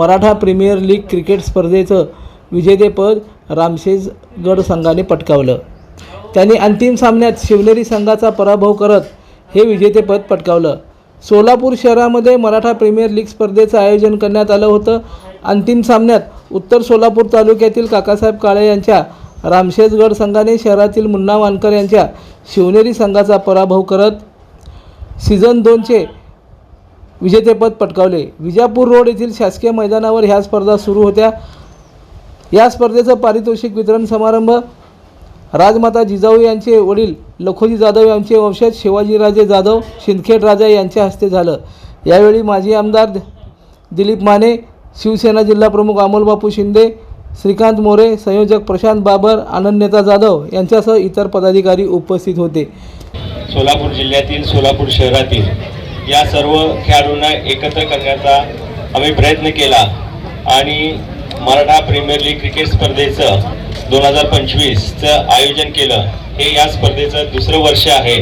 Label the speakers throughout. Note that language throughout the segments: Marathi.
Speaker 1: मराठा प्रीमियर लीग क्रिकेट स्पर्धेचं विजेतेपद रामशेजगड संघाने पटकावलं. त्यांनी अंतिम सामन्यात शिवनेरी संघाचा पराभव करत हे विजेतेपद पटकावलं. सोलापूर शहरामध्ये मराठा प्रीमियर लीग स्पर्धेचं आयोजन करण्यात आलं होतं. अंतिम सामन्यात उत्तर सोलापूर तालुक्यातील काकासाहेब काळे यांच्या रामशेजगड संघाने शहरातील मुन्ना वानकर यांच्या शिवनेरी संघाचा पराभव करत सीझन दोनचे विजेतेपद पटकावले. विजापूर रोड येथील शासकीय मैदानावर ह्या स्पर्धा सुरू होत्या. या स्पर्धेचं पारितोषिक वितरण समारंभ राजमाता जिजाऊ यांचे वडील लखोजी जाधव यांचे वंशज शिवाजीराजे जाधव शिंदखेड राजा यांच्या हस्ते झालं. यावेळी माजी आमदार दिलीप माने शिवसेना जिल्हाप्रमुख अमोलबापू शिंदे श्रीकांत मोरे संयोजक प्रशांत बाबर आनंदनेता जाधव यांच्यासह इतर पदाधिकारी उपस्थित होते.
Speaker 2: सोलापूर जिल्ह्यातील सोलापूर शहरातील या सर्व खेळाडूंना एकत्र करण्याचा आम्ही प्रयत्न केला आणि मराठा प्रीमियर लीग क्रिकेट स्पर्धेचं दोन हजार पंचवीसचं आयोजन केलं. हे या स्पर्धेचं दुसरं वर्ष आहे.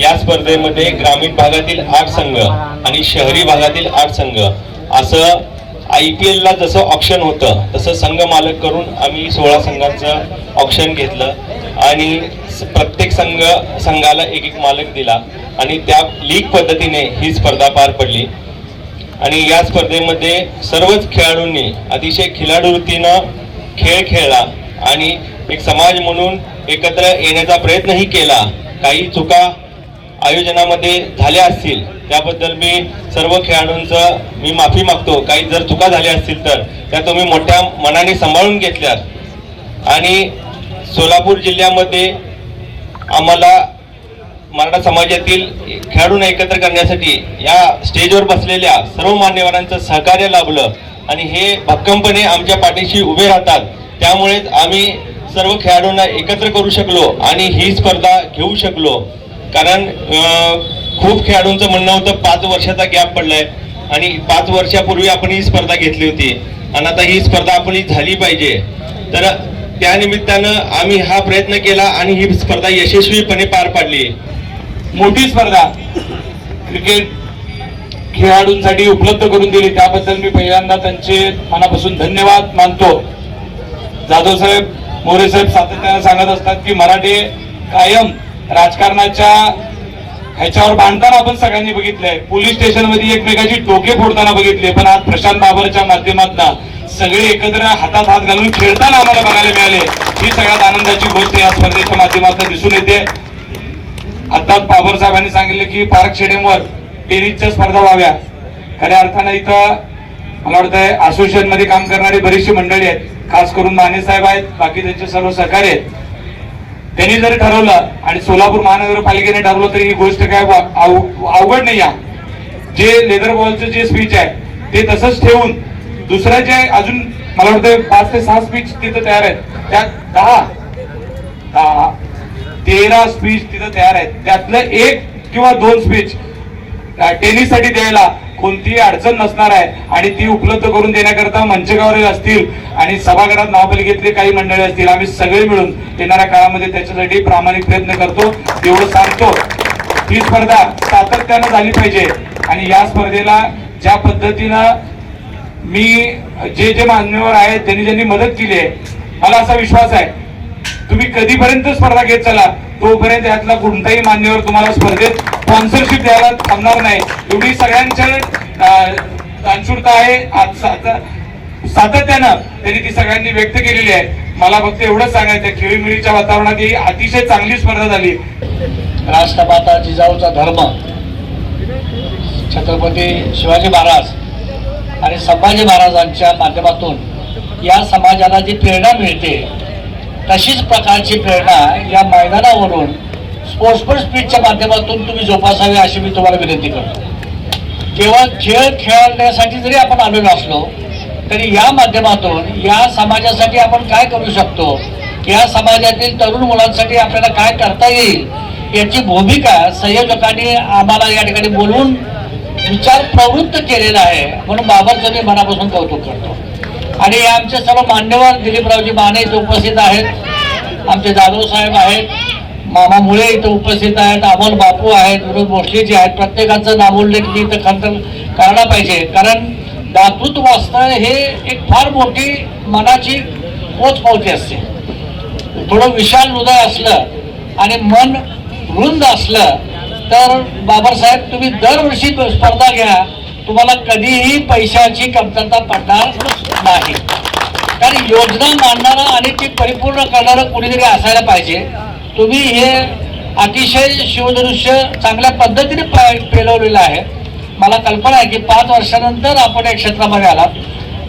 Speaker 2: या स्पर्धेमध्ये ग्रामीण भागातील आठ संघ आणि शहरी भागातील आठ संघ असं आय पी एलला जसं ऑप्शन होतं तसं संघ मालक करून आम्ही सोळा संघांचं ऑप्शन घेतलं. आणि प्रत्येक संघ संघाला एक एक मालक दिला. आणि त्या लीग पद्धतीने ही स्पर्धा पार पडली. आणि या स्पर्धेमध्ये सर्वच खेळाडूंनी अतिशय खिलाडू वृत्तीनं खेळ खेळला. आणि एक समाज म्हणून एकत्र येण्याचा प्रयत्नही केला. काही चुका आयोजनामध्ये झाल्या असतील त्याबद्दल मी सर्व खेळाडूंचं मी माफी मागतो. काही जर चुका झाल्या असतील तर त्या तुम्ही मोठ्या मनाने सांभाळून घेतल्यात. आणि सोलापूर जिल्ह्यामध्ये आम्हाला मराठा समाजातील खेळाडूंना एकत्र करण्यासाठी या स्टेजवर बसलेल्या सर्व मान्यवरांचं सहकार्य लाभलं आणि हे भक्कमपणे आमच्या पाठीशी उभे राहतात. त्यामुळेच आम्ही सर्व खेळाडूंना एकत्र करू शकलो आणि ही स्पर्धा घेऊ शकलो. कारण खूप खेळाडूंचं म्हणणं होतं पाच वर्षाचा गॅप पडलाय. आणि पाच वर्षापूर्वी आपण ही स्पर्धा घेतली होती. आणि आता ही स्पर्धा आपण ही झाली पाहिजे. तर त्यानिमित्तानं आम्ही हा प्रयत्न केला आणि ही स्पर्धा यशस्वीपणे पार पाडली.
Speaker 3: मोठी स्पर्धा. क्रिकेट खेळाडूंसाठी उपलब्ध करून दिली. त्याबद्दल मी पहिल्यांदा त्यांचे मनापासून धन्यवाद मानतो. जाधव साहेब मोरे साहेब सातत्यानं सांगत असतात की मराठी कायम राजकारणाच्या ह्याच्यावर बांधताना आपण सगळ्यांनी बघितलंय. पोलीस स्टेशनमध्ये एकमेकाची टोके फोडताना बघितले पण आज प्रशांत बाबरच्या माध्यमातून सगळे एकत्र हातात हात घालून खेळताना आम्हाला बघायला मिळाले. ही सगळ्यात आनंदाची गोष्ट या स्पर्धेच्या माध्यमातून दिसून येते. आताच बाबर साहेबांनी सांगितले की पार्क स्टेडियमवर टेनिसच्या स्पर्धा व्हाव्या. खऱ्या अर्थानं इथं मला वाटतंय असोसिएशनमध्ये काम करणारी बरीचशी मंडळी आहेत. खास करून माने साहेब आहेत बाकी त्यांचे सर्व सहकारी आहेत. त्यांनी जर ठरवलं आणि सोलापूर महानगरपालिकेने ठरवलं तरी ही गोष्ट काय अवघड नाही आहे. जे लेदर बॉलचं जे स्पीच आहे ते तसंच ठेवून दुसऱ्या जे अजून मला वाटतं पाच ते सहा स्पीच तिथं तयार आहेत. त्यात दहा दहा तेरा स्पीच तिथं तयार आहेत. त्यातलं एक किंवा दोन स्पीच टेनिससाठी द्यायला कोणतीही अडचण नसणार आहे आणि ती उपलब्ध करून देण्याकरता मंचगावर असतील आणि सभागृहात महापालिकेतले काही मंडळी असतील आम्ही सगळे मिळून येणाऱ्या काळामध्ये त्याच्यासाठी प्रामाणिक प्रयत्न करतो. एवढं सांगतो. ही स्पर्धा सातत्यानं झाली पाहिजे आणि या स्पर्धेला ज्या पद्धतीनं मी जे जे मान्यवर आहेत त्यांनी ज्यांनी मदत केली आहे मला असा विश्वास आहे तुम्ही कधीपर्यंत स्पर्धा घेत चला तोपर्यंत यातला कोणताही मान्यवर तुम्हाला स्पर्धेत स्पॉन्सरशिप द्यायला थांबणार नाही. एवढी सगळ्यांच्या अं, दानशूरता आहे. आज सातत्यानं त्यांनी ती सगळ्यांनी व्यक्त केलेली आहे. मला फक्त एवढंच सांगायचं खेळीमिळीच्या वातावरणात ही अतिशय चांगली स्पर्धा झाली.
Speaker 4: राष्ट्रमाता जिजाऊचा धर्म. छत्रपती शिवाजी महाराज आणि संभाजी महाराजांच्या माध्यमातून या समाजाला जी प्रेरणा मिळते तशीच प्रकारची प्रेरणा या मैदानावरून स्पोर्ट्समन स्पीडच्या माध्यमातून तुम्ही जोपासावी अशी मी तुम्हाला विनंती करतो. केवळ खेळ खेळण्यासाठी जरी आपण आलेलो असलो तरी या माध्यमातून या समाजासाठी आपण काय करू शकतो? या समाजातील तरुण मुलांसाठी आपल्याला काय करता येईल? याची भूमिका संयोजकांनी आम्हाला या ठिकाणी बोलवून विचार प्रवृत्त केलेला आहे म्हणून बाबांचं मी मनापासून कौतुक करतो. आणि हे आमचे सर्व मान्यवर दिलीपरावजी माने इथे उपस्थित आहेत. आमचे जाधव साहेब आहेत. मामा मुळे इथं उपस्थित आहेत. अमोल बापू आहेत. विनोद भोसलेजी आहेत. प्रत्येकाचं नामोल्लेख मी इथं खरंतर करायला पाहिजे. कारण दातृत्व वाचणं हे एक फार मोठी मनाची पोचपावती असते. थोडं विशाल हृदय असलं आणि मन रुंद असलं तर बाबासाहेब तुम्ही दरवर्षी स्पर्धा घ्या. तुम्हाला कधीही पैशाची कमतरता पडणार नाही. कारण योजना मांडणारं आणि ती परिपूर्ण करणारं कुणीतरी असायला पाहिजे. तुम्ही हे अतिशय शिवदृश्य चांगल्या पद्धतीने पेलवलेलं आहे. मला कल्पना आहे की पाच वर्षानंतर आपण या क्षेत्रामध्ये आलात.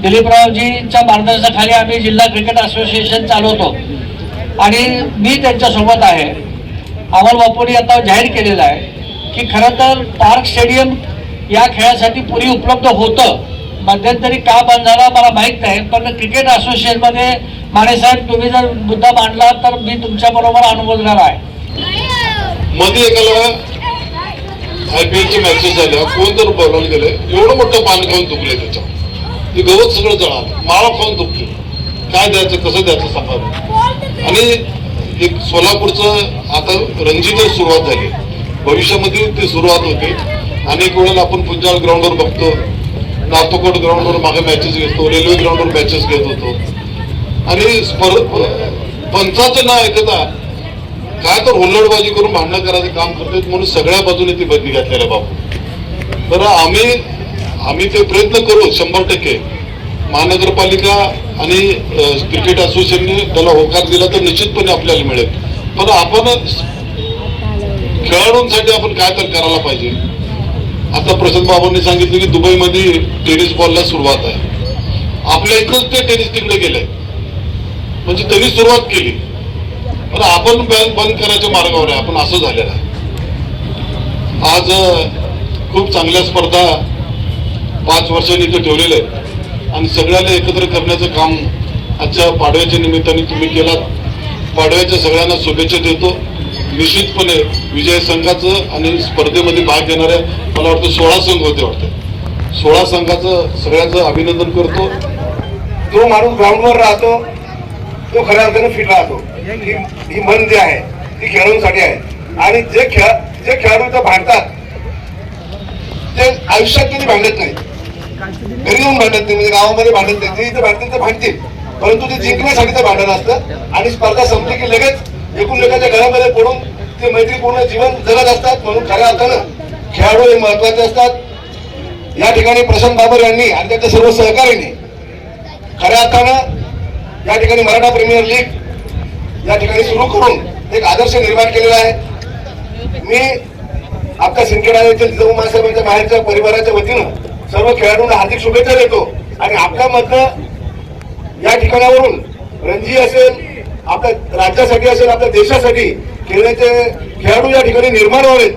Speaker 4: दिलीपरावजींच्या मार्गदर्शनाखाली आम्ही जिल्हा क्रिकेट असोसिएशन चालवतो. आणि मी त्यांच्यासोबत आहे. अमोल बापूंनी आता जाहीर केलेलं आहे की खरं तर पार्क स्टेडियम या खेळासाठी पूर्वी उपलब्ध होतं. मध्यंतरी का बंद झाला मला माहीत नाही पण क्रिकेट असोसिएशनमध्ये मानेसाहेब तुम्ही जर मुद्दा मांडला तर मी तुमच्याबरोबर अनुमोदणार आहे.
Speaker 5: मध्ये एकाला आय पी एलची मॅचेस झाल्या कोण तर बरोबर गेलं. एवढं मोठं पान खाऊन दुखले त्याच्या ते गवत सगळं जळालं. माळा खाऊन दुखले. काय द्यायचं कसं द्यायचं सांगा आणि एक सोलापूरचं आता रणजीत सुरुवात झाली. भविष्यामध्ये ती सुरुवात होते. अनेक वेळेला आपण पुंजाल ग्राउंडवर बघतो. नातोकोट ग्राउंडवर मागे मॅचेस घेतो. रेल्वे ग्राउंडवर मॅचेस घेत होतो. आणि स्पर्ध पंचाचं नाव ऐकता काय तर हुल्लडबाजी करून भांडणं करायचं काम करतोय म्हणून सगळ्या बाजूने ती बदली घातलेल्या बाबू. तर आम्ही आम्ही ते प्रयत्न करू शंभर टक्के. महानगरपालिका आणि क्रिकेट असोसिएशनने त्याला होकार दिला तर निश्चितपणे आपल्याला मिळेल. पण आपण खेळाडूंसाठी आपण काय तर करायला पाहिजे. आता प्रशांत बाबांनी सांगितलं की दुबईमध्ये टेनिस बॉलला सुरुवात आहे. आपल्या इथंच ते टेनिस तिकडे गेलंय म्हणजे त्यांनी सुरुवात केली. पण आपण बँक बंद करायच्या मार्गावर आहे. आपण असं झालेलं आहे. आज खूप चांगल्या स्पर्धा पाच वर्षांनी इथे ठेवलेल्या आहेत. आणि सगळ्याला एकत्र करण्याचं काम आजच्या पाडव्याच्या निमित्ताने तुम्ही केलात. पाडव्याच्या सगळ्यांना शुभेच्छा देतो. निश्चितपणे विजय संघाचं आणि स्पर्धेमध्ये भाग घेणाऱ्या मला वाटतं सोळा संघ होते वाटतं. सोळा संघाचं सगळ्यांचं अभिनंदन करतो.
Speaker 6: जो माणूस ग्राउंडवर राहतो तो खऱ्या अर्थाने फिट राहतो. ही मन जी आहे ती खेळाडूंसाठी आहे. आणि जे खेळ जे खेळाडू इथं भांडतात ते आयुष्यात कधी भांडत नाही घरी येऊन भांडत नाही म्हणजे गावामध्ये भांडत नाही. जे इथे भांडतील ते भांडतील. परंतु ते जिंकण्यासाठी ते भांडण असतं. आणि स्पर्धा संपली की लगेच एकूणलेखाच्या घरामध्ये पडून ते मैत्रीपूर्ण जीवन जगत असतात म्हणून खऱ्या अर्थानं खेळाडू हे महत्त्वाचे असतात. या ठिकाणी प्रशांत बाबर यांनी आणि त्यांच्या सर्व सहकार्यांनी खऱ्या अर्थानं या ठिकाणी मराठा प्रीमियर लीग या ठिकाणी सुरू करून एक आदर्श निर्माण केलेला आहे. मी आपल्या सिंदखेडा येथील जिजाऊ मासाहेबांच्या बाहेरच्या परिवाराच्या वतीनं सर्व खेळाडूंना हार्दिक शुभेच्छा देतो आणि आपल्यामधनं या ठिकाणावरून रणजी असेल आपल्या राज्यासाठी असेल आपल्या देशासाठी खेळण्याचे खेळाडू या ठिकाणी निर्माण व्हावेत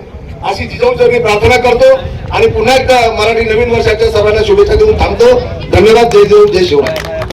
Speaker 6: अशी जिजाऊ प्रार्थना करतो. आणि पुन्हा एकदा मराठी नवीन वर्षाच्या सर्वांना शुभेच्छा देऊन थांबतो. धन्यवाद. जय देव जय शिवराय.